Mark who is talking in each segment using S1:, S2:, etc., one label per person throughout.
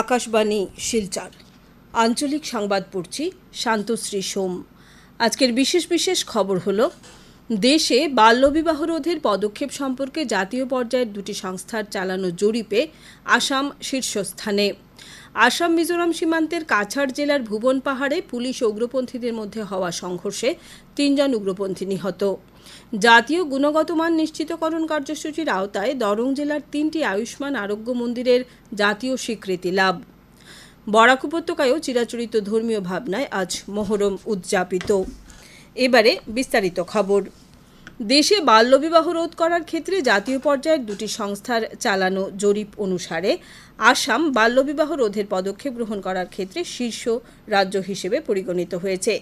S1: আকাশবাণী শিলচর আঞ্চলিক সংবাদ পড়ছি শান্তশ্রী সোম আজকের বিশেষ বিশেষ খবর হলো দেশে বাল্যবিবাহ রোধের পদক্ষেপ সম্পর্কে জাতীয় পর্যায়ের দুটি সংস্থার চালানো জরিপে আসাম শীর্ষস্থানে আসাম মিজোরাম সীমান্তের কাছাড় জেলার ভুবন পাহাড়ে পুলিশ উগ্রপন্থীদের মধ্যে হওয়া সংঘর্ষে তিনজন উগ্রপন্থী নিহত জাতীয় গুণগত মান নিশ্চিতকরণ কার্যসূচির আওতায় দরং জেলার তিনটি আয়ুষ্মান আরোগ্য মন্দিরের জাতীয় স্বীকৃতি লাভ বরাক উপত্যকায়ও চিরাচরিত ধর্মীয় ভাবনায় আজ মহরম উদযাপিত এবারে বিস্তারিত খবর দেশে বাল্যবিবাহ রোধ করার ক্ষেত্রে জাতীয় পর্যায়ের দুটি সংস্থার চালানো জরিপ অনুসারে আসাম বাল্যবিবাহ রোধের পদক্ষেপ গ্রহণ করার ক্ষেত্রে শীর্ষ রাজ্য হিসেবে পরিগণিত হয়েছে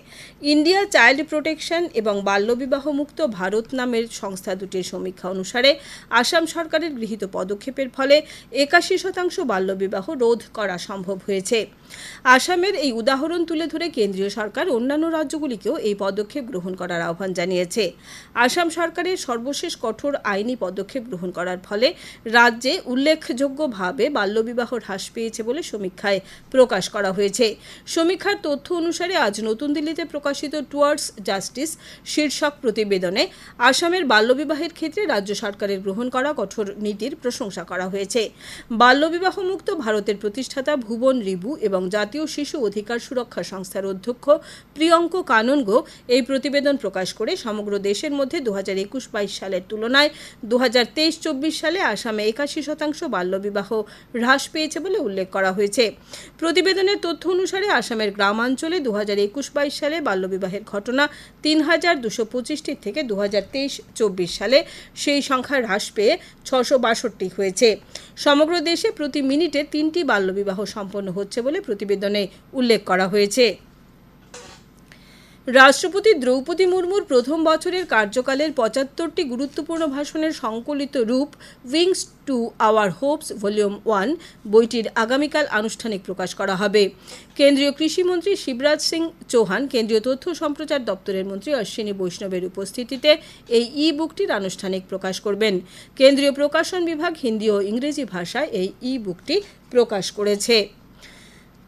S1: ইন্ডিয়া চাইল্ড প্রোটেকশন এবং বাল্যবিবাহ মুক্ত ভারত নামের সংস্থা দুটির সমীক্ষা অনুসারে আসাম সরকারের গৃহীত পদক্ষেপের ফলে একাশি শতাংশ বাল্যবিবাহ রোধ করা সম্ভব হয়েছে আসামের এই উদাহরণ তুলে ধরে কেন্দ্রীয় সরকার অন্যান্য রাজ্যগুলিকেও এই পদক্ষেপ গ্রহণ করার আহ্বান জানিয়েছে আসাম সরকারের সর্বশেষ কঠোর আইনি পদক্ষেপ গ্রহণ করার ফলে রাজ্যে উল্লেখযোগ্যভাবে বাল্যবিবাহ হ্রাস পেয়েছে বলে সমীক্ষায় প্রকাশ করা হয়েছে সমীক্ষার তথ্য অনুসারে আজ নতুন দিল্লিতে প্রকাশিত টুয়ার্ডস জাস্টিস শীর্ষক প্রতিবেদনে আসামের বাল্যবিবাহের ক্ষেত্রে রাজ্য সরকারের গ্রহণ করা কঠোর নীতির প্রশংসা করা হয়েছে বাল্যবিবাহ মুক্ত ভারতের প্রতিষ্ঠাতা ভুবন রিবু এবং এবং জাতীয় শিশু অধিকার সুরক্ষা সংস্থার অধ্যক্ষ প্রিয়ঙ্ক কাননগো এই প্রতিবেদন প্রকাশ করে সমগ্র দেশের মধ্যে দু হাজার একুশ বাইশ সালের তুলনায় দু হাজার তেইশ চব্বিশ সালে আসামে একাশি শতাংশ বাল্যবিবাহ হ্রাস পেয়েছে বলে উল্লেখ করা হয়েছে প্রতিবেদনের তথ্য অনুসারে আসামের গ্রামাঞ্চলে দু হাজার একুশ বাইশ সালে বাল্যবিবাহের ঘটনা তিন হাজার দুশো পঁচিশটির থেকে দু হাজার তেইশ চব্বিশ সালে সেই সংখ্যা হ্রাস পেয়ে ছশো বাষট্টি হয়েছে সমগ্র দেশে প্রতি মিনিটে তিনটি বাল্যবিবাহ সম্পন্ন হচ্ছে বলে প্রতিবেদনে উল্লেখ করা হয়েছে রাষ্ট্রপতি দ্রৌপদী মুর্মুর প্রথম বছরের কার্যকালের পঁচাত্তরটি গুরুত্বপূর্ণ ভাষণের সংকলিত রূপ wings to our hopes volume one বইটির আগামীকাল আনুষ্ঠানিক প্রকাশ করা হবে কেন্দ্রীয় কৃষিমন্ত্রী শিবরাজ সিং চৌহান কেন্দ্রীয় তথ্য সম্প্রচার দপ্তরের মন্ত্রী অশ্বিনী বৈষ্ণবের উপস্থিতিতে এই ই বুকটির আনুষ্ঠানিক প্রকাশ করবেন কেন্দ্রীয় প্রকাশন বিভাগ হিন্দি ও ইংরেজি ভাষায় এই ই বুকটি প্রকাশ করেছে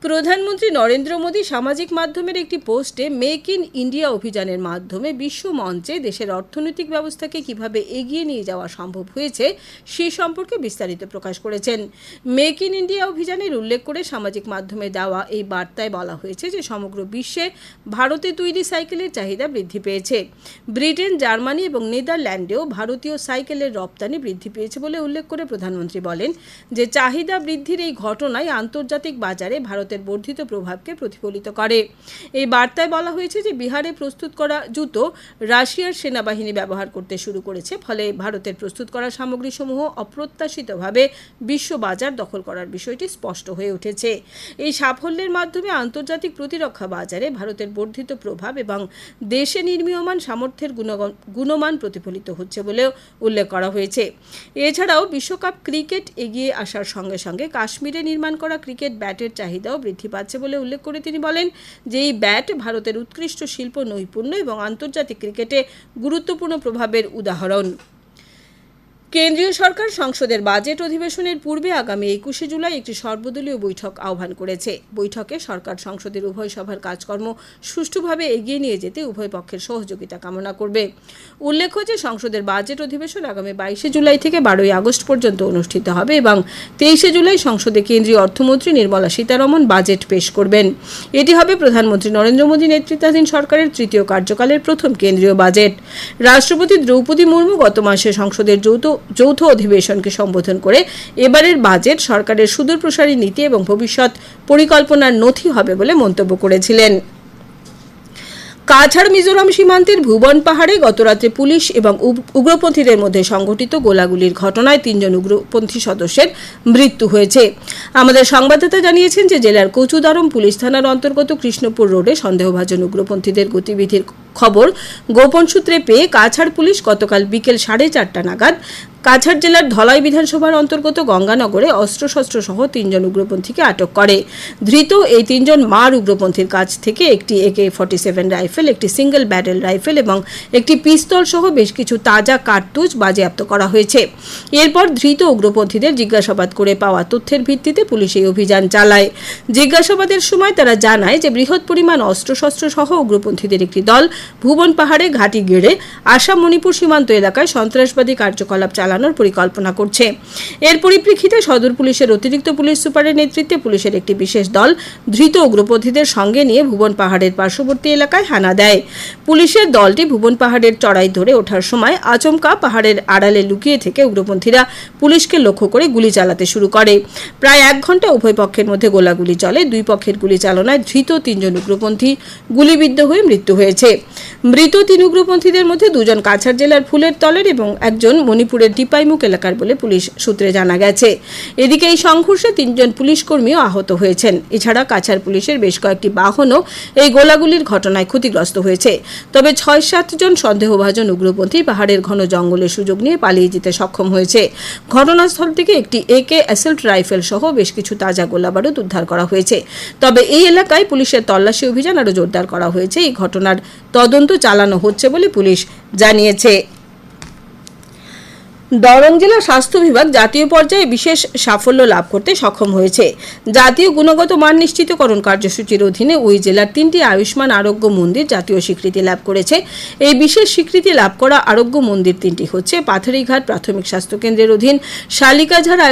S1: প্রধানমন্ত্রী নরেন্দ্র মোদী সামাজিক মাধ্যমের একটি পোস্টে মেক ইন ইন্ডিয়া অভিযানের মাধ্যমে বিশ্ব মঞ্চে দেশের অর্থনৈতিক ব্যবস্থাকে কিভাবে এগিয়ে নিয়ে যাওয়া সম্ভব হয়েছে সে সম্পর্কে বিস্তারিত প্রকাশ করেছেন মেক ইন ইন্ডিয়া অভিযানের উল্লেখ করে সামাজিক মাধ্যমে দেওয়া এই বার্তায় বলা হয়েছে যে সমগ্র বিশ্বে ভারতে তৈরি সাইকেলের চাহিদা বৃদ্ধি পেয়েছে ব্রিটেন জার্মানি এবং নেদারল্যান্ডেও ভারতীয় সাইকেলের রপ্তানি বৃদ্ধি পেয়েছে বলে উল্লেখ করে প্রধানমন্ত্রী বলেন যে চাহিদা বৃদ্ধির এই ঘটনায় আন্তর্জাতিক বাজারে ভারত ভারতের বর্ধিত প্রভাবকে প্রতিফলিত করে এই বার্তায় বলা হয়েছে যে বিহারে প্রস্তুত করা জুতো রাশিয়ার সেনাবাহিনী ব্যবহার করতে শুরু করেছে ফলে ভারতের প্রস্তুত করা সামগ্রীসমূহ অপ্রত্যাশিতভাবে বিশ্ব বাজার দখল করার বিষয়টি স্পষ্ট হয়ে উঠেছে এই সাফল্যের মাধ্যমে আন্তর্জাতিক প্রতিরক্ষা বাজারে ভারতের বর্ধিত প্রভাব এবং দেশে নির্মীয়মান সামর্থ্যের গুণমান প্রতিফলিত হচ্ছে বলেও উল্লেখ করা হয়েছে এছাড়াও বিশ্বকাপ ক্রিকেট এগিয়ে আসার সঙ্গে সঙ্গে কাশ্মীরে নির্মাণ করা ক্রিকেট ব্যাটের চাহিদাও বৃদ্ধি পাচ্ছে বলে উল্লেখ করে তিনি বলেন যে এই ব্যাট ভারতের উৎকৃষ্ট শিল্প নৈপুণ্য এবং আন্তর্জাতিক ক্রিকেটে গুরুত্বপূর্ণ প্রভাবের উদাহরণ কেন্দ্রীয় সরকার সংসদের বাজেট অধিবেশনের পূর্বে আগামী একুশে জুলাই একটি সর্বদলীয় বৈঠক আহ্বান করেছে বৈঠকে সরকার সংসদের উভয় সভার কাজকর্ম সুষ্ঠুভাবে এগিয়ে নিয়ে যেতে উভয় পক্ষের সহযোগিতা কামনা করবে উল্লেখ্য যে সংসদের বাজেট অধিবেশন আগামী বাইশে জুলাই থেকে বারোই আগস্ট পর্যন্ত অনুষ্ঠিত হবে এবং তেইশে জুলাই সংসদে কেন্দ্রীয় অর্থমন্ত্রী নির্মলা সীতারমন বাজেট পেশ করবেন এটি হবে প্রধানমন্ত্রী নরেন্দ্র মোদী নেতৃত্বাধীন সরকারের তৃতীয় কার্যকালের প্রথম কেন্দ্রীয় বাজেট রাষ্ট্রপতি দ্রৌপদী মুর্মু গত মাসে সংসদের যৌথ যৌথ অধিবেশনকে সম্বোধন করে এবারের বাজেট সরকারের সুদূরপ্রসারী নীতি এবং ভবিষ্যৎ পরিকল্পনার নথি হবে বলে মন্তব্য করেছিলেন কাছাড় মিজোরাম সীমান্তের ভুবন পাহাড়ে গতরাতে পুলিশ এবং উগ্রপন্থীদের মধ্যে সংঘটিত গোলাগুলির ঘটনায় তিনজন উগ্রপন্থী সদস্যের মৃত্যু হয়েছে আমাদের সংবাদদাতা জানিয়েছেন যে জেলার কচুদারম পুলিশ থানার অন্তর্গত কৃষ্ণপুর রোডে সন্দেহভাজন উগ্রপন্থীদের গতিবিধির খবর গোপন সূত্রে পেয়ে কাছাড় পুলিশ গতকাল বিকেল সাড়ে চারটা নাগাদ কাছাড় জেলার ধলাই বিধানসভার অন্তর্গত গঙ্গানগরে অস্ত্রশস্ত্র সহ তিনজন উগ্রপন্থীকে আটক করে ধৃত এই তিনজন মার উগ্রপন্থীর কাছ থেকে একটি একে ফর্টি সেভেন রাইফেল একটি সিঙ্গেল ব্যারেল রাইফেল এবং একটি পিস্তল সহ বেশ কিছু তাজা কার্তুজ বাজেয়াপ্ত করা হয়েছে এরপর ধৃত উগ্রপন্থীদের জিজ্ঞাসাবাদ করে পাওয়া তথ্যের ভিত্তিতে পুলিশ এই অভিযান চালায় জিজ্ঞাসাবাদের সময় তারা জানায় যে বৃহৎ পরিমাণ অস্ত্রশস্ত্র সহ উগ্রপন্থীদের একটি দল ভুবন পাহাড়ে ঘাটি গেড়ে আসাম মণিপুর সীমান্ত এলাকায় সন্ত্রাসবাদী কার্যকলাপ চালায় চালানোর পরিকল্পনা করছে এর পরিপ্রেক্ষিতে সদর পুলিশের অতিরিক্ত পুলিশ সুপারের নেতৃত্বে পুলিশের একটি বিশেষ দল ধৃত উগ্রপন্থীদের সঙ্গে নিয়ে ভুবন পাহাড়ের পার্শ্ববর্তী এলাকায় হানা দেয় পুলিশের দলটি ভুবন পাহাড়ের চড়াই ধরে ওঠার সময় আচমকা পাহাড়ের আড়ালে লুকিয়ে থেকে উগ্রপন্থীরা পুলিশকে লক্ষ্য করে গুলি চালাতে শুরু করে প্রায় এক ঘন্টা উভয় পক্ষের মধ্যে গোলাগুলি চলে দুই পক্ষের গুলি চালনায় ধৃত তিনজন উগ্রপন্থী গুলিবিদ্ধ হয়ে মৃত্যু হয়েছে মৃত তিন উগ্রপন্থীদের মধ্যে দুজন কাছাড় জেলার ফুলের তলের এবং একজন মণিপুরের টিপাইমুখ এলাকার বলে পুলিশ সূত্রে জানা গেছে এদিকে এই সংঘর্ষে তিনজন পুলিশ কর্মীও আহত হয়েছেন এছাড়া কাছার পুলিশের বেশ কয়েকটি বাহনও এই গোলাগুলির ঘটনায় ক্ষতিগ্রস্ত হয়েছে তবে ছয় সাতজন সন্দেহভাজন উগ্রপন্থী পাহাড়ের ঘন জঙ্গলের সুযোগ নিয়ে পালিয়ে যেতে সক্ষম হয়েছে ঘটনাস্থল থেকে একটি একে অ্যাসেল্ট রাইফেল সহ বেশ কিছু তাজা বারুদ উদ্ধার করা হয়েছে তবে এই এলাকায় পুলিশের তল্লাশি অভিযান আরও জোরদার করা হয়েছে এই ঘটনার তদন্ত চালানো হচ্ছে বলে পুলিশ জানিয়েছে দরং জেলা স্বাস্থ্য বিভাগ জাতীয় পর্যায়ে বিশেষ সাফল্য লাভ করতে সক্ষম হয়েছে জাতীয় গুণগত মান নিশ্চিতকরণ কার্যসূচির অধীনে ওই জেলার তিনটি আয়ুষ্মান আরোগ্য মন্দির জাতীয় স্বীকৃতি লাভ করেছে এই বিশেষ স্বীকৃতি লাভ করা আরোগ্য মন্দির তিনটি হচ্ছে পাথরিঘাট প্রাথমিক স্বাস্থ্য কেন্দ্রের অধীন শালিকাঝাড়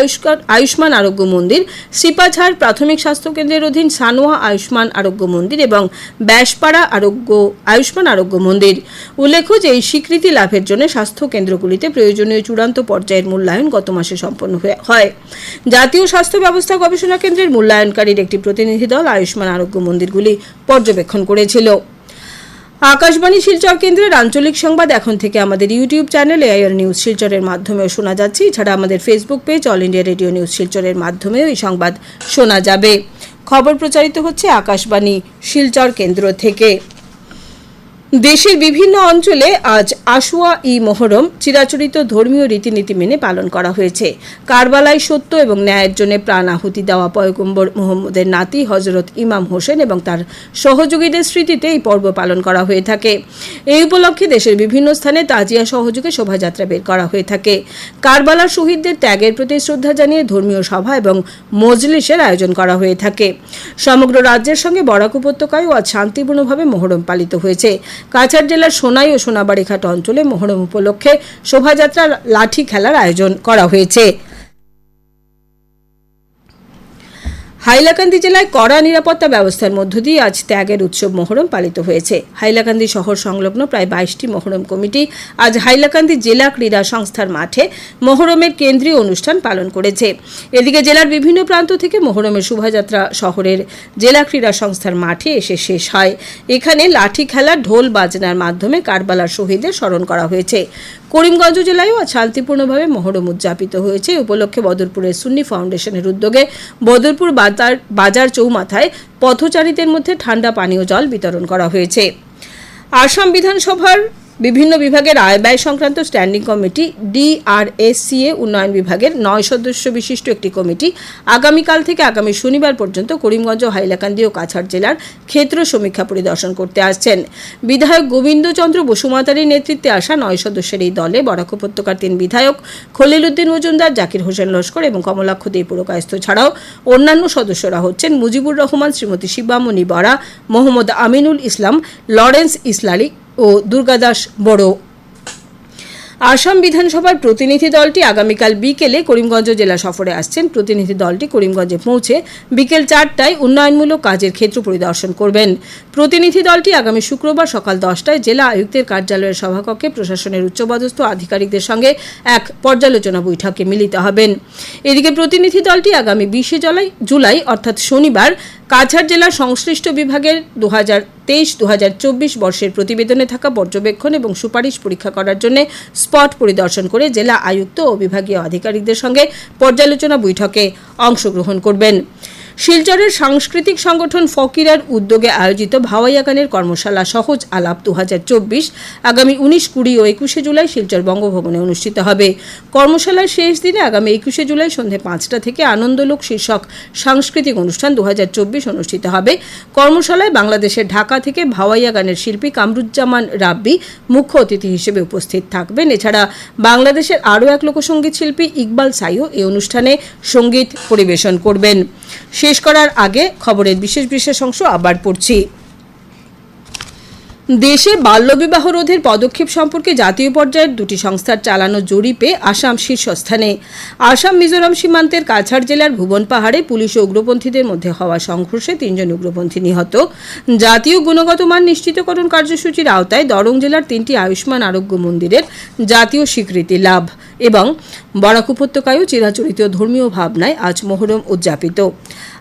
S1: আয়ুষ্মান আরোগ্য মন্দির শ্রীপাঝাড় প্রাথমিক স্বাস্থ্য কেন্দ্রের অধীন সানোয়া আয়ুষ্মান আরোগ্য মন্দির এবং ব্যাসপাড়া আরোগ্য আয়ুষ্মান আরোগ্য মন্দির উল্লেখ্য যে এই স্বীকৃতি লাভের জন্য স্বাস্থ্য কেন্দ্রগুলিতে প্রয়োজনীয় চূড়ান্ত চূড়ান্ত পর্যায়ের মূল্যায়ন গত মাসে সম্পন্ন হয় জাতীয় স্বাস্থ্য ব্যবস্থা গবেষণা কেন্দ্রের মূল্যায়নকারীর একটি প্রতিনিধি দল আয়ুষ্মান আরোগ্য মন্দিরগুলি পর্যবেক্ষণ করেছিল আকাশবাণী শিলচর কেন্দ্রের আঞ্চলিক সংবাদ এখন থেকে আমাদের ইউটিউব চ্যানেল এআইআর নিউজ শিলচরের মাধ্যমেও শোনা যাচ্ছে এছাড়া আমাদের Facebook page All India Radio News শিলচরের মাধ্যমেও এই সংবাদ শোনা যাবে খবর প্রচারিত হচ্ছে আকাশবাণী শিলচর কেন্দ্র থেকে দেশের বিভিন্ন অঞ্চলে আজ আশুয়া ই মহরম চিরাচরিত ধর্মীয় রীতিনীতি মেনে পালন করা হয়েছে কারবালায় সত্য এবং ন্যায়ের জন্য প্রাণ আহুতি দেওয়া পয়গম্বর মোহাম্মদের নাতি হজরত ইমাম হোসেন এবং তার সহযোগীদের স্মৃতিতে এই পর্ব পালন করা হয়ে থাকে এই উপলক্ষে দেশের বিভিন্ন স্থানে তাজিয়া সহযোগে শোভাযাত্রা বের করা হয়ে থাকে কারবালার শহীদদের ত্যাগের প্রতি শ্রদ্ধা জানিয়ে ধর্মীয় সভা এবং মজলিসের আয়োজন করা হয়ে থাকে সমগ্র রাজ্যের সঙ্গে বরাক উপত্যকায়ও আজ শান্তিপূর্ণভাবে মহরম পালিত হয়েছে কাছাড় জেলার সোনাই ও সোনাবাড়িঘাট অঞ্চলে মহরম উপলক্ষে শোভাযাত্রা লাঠি খেলার আয়োজন করা হয়েছে হাইলাকান্দি জেলায় কড়া নিরাপত্তা ব্যবস্থার মধ্য দিয়ে আজ ত্যাগের উৎসব মহরম পালিত হয়েছে হাইলাকান্দি শহর সংলগ্ন প্রায় বাইশটি মহরম কমিটি আজ হাইলাকান্দি জেলা ক্রীড়া সংস্থার মাঠে মহরমের কেন্দ্রীয় অনুষ্ঠান পালন করেছে এদিকে জেলার বিভিন্ন প্রান্ত থেকে মহরমের শোভাযাত্রা শহরের জেলা ক্রীড়া সংস্থার মাঠে এসে শেষ হয় এখানে লাঠি খেলা ঢোল বাজনার মাধ্যমে কারবালার শহীদের স্মরণ করা হয়েছে করিমগঞ্জ জেলায়ও আজ শান্তিপূর্ণভাবে মহরম উদযাপিত হয়েছে উপলক্ষে বদরপুরের সুন্নি ফাউন্ডেশনের উদ্যোগে বদরপুর বাজার বাজার চৌমাথায় পথচারীদের মধ্যে ঠান্ডা পানীয় জল বিতরণ করা হয়েছে আসাম বিধানসভার বিভিন্ন বিভাগের আয় ব্যয় সংক্রান্ত স্ট্যান্ডিং কমিটি ডিআরএসিএ উন্নয়ন বিভাগের নয় সদস্য বিশিষ্ট একটি কমিটি আগামীকাল থেকে আগামী শনিবার পর্যন্ত করিমগঞ্জ হাইলাকান্দি ও কাছাড় জেলার ক্ষেত্র সমীক্ষা পরিদর্শন করতে আসছেন বিধায়ক গোবিন্দচন্দ্র বসুমাতারির নেতৃত্বে আসা নয় সদস্যের এই দলে বরাক উপত্যকার তিন বিধায়ক খলিল উদ্দিন মজুমদার জাকির হোসেন লস্কর এবং কমলাক্ষ দেব পুরকায়স্থ ছাড়াও অন্যান্য সদস্যরা হচ্ছেন মুজিবুর রহমান শ্রীমতী শিবামণি বরা মোহাম্মদ আমিনুল ইসলাম লরেন্স ইসলালি ও দুর্গাদাস বড় আসাম বিধানসভার প্রতিনিধি দলটি আগামীকাল বিকেলে করিমগঞ্জ জেলা সফরে আসছেন প্রতিনিধি দলটি করিমগঞ্জে পৌঁছে বিকেল চারটায় উন্নয়নমূলক কাজের ক্ষেত্র পরিদর্শন করবেন প্রতিনিধি দলটি আগামী শুক্রবার সকাল দশটায় জেলা আয়ুক্তের কার্যালয়ের সভাকক্ষে প্রশাসনের উচ্চপদস্থ আধিকারিকদের সঙ্গে এক পর্যালোচনা বৈঠকে মিলিত হবেন এদিকে প্রতিনিধি দলটি আগামী বিশে জুলাই জুলাই অর্থাৎ শনিবার কাছাড় জেলার সংশ্লিষ্ট বিভাগের দু হাজার তেইশ দু হাজার চব্বিশ বর্ষের প্রতিবেদনে থাকা পর্যবেক্ষণ এবং সুপারিশ পরীক্ষা করার জন্য স্পট পরিদর্শন করে জেলা আয়ুক্ত ও বিভাগীয় আধিকারিকদের সঙ্গে পর্যালোচনা বৈঠকে অংশগ্রহণ করবেন শিলচরের সাংস্কৃতিক সংগঠন ফকিরার উদ্যোগে আয়োজিত ভাওয়াইয়া গানের কর্মশালা সহজ আলাপ দু আগামী উনিশ কুড়ি ও একুশে জুলাই শিলচর বঙ্গভবনে অনুষ্ঠিত হবে কর্মশালার শেষ দিনে আগামী একুশে জুলাই সন্ধে পাঁচটা থেকে আনন্দলোক শীর্ষক সাংস্কৃতিক অনুষ্ঠান দু অনুষ্ঠিত হবে কর্মশালায় বাংলাদেশের ঢাকা থেকে ভাওয়াইয়া গানের শিল্পী কামরুজ্জামান রাব্বি মুখ্য অতিথি হিসেবে উপস্থিত থাকবেন এছাড়া বাংলাদেশের আরও এক লোকসঙ্গীত শিল্পী ইকবাল সাইও এই অনুষ্ঠানে সঙ্গীত পরিবেশন করবেন শেষ করার আগে খবরের বিশেষ বিশেষ অংশ আবার পড়ছি দেশে বাল্যবিবাহ রোধের পদক্ষেপ সম্পর্কে জাতীয় পর্যায়ের দুটি সংস্থার চালানো জরিপে আসাম শীর্ষস্থানে আসাম মিজোরাম সীমান্তের কাছাড় জেলার ভুবন পাহাড়ে পুলিশ ও উগ্রপন্থীদের মধ্যে হওয়া সংঘর্ষে তিনজন উগ্রপন্থী নিহত জাতীয় গুণগত মান নিশ্চিতকরণ কার্যসূচির আওতায় দরং জেলার তিনটি আয়ুষ্মান আরোগ্য মন্দিরের জাতীয় স্বীকৃতি লাভ এবং বরাক উপত্যকায়ও চিরাচরিত ধর্মীয় ভাবনায় আজ মহরম উদযাপিত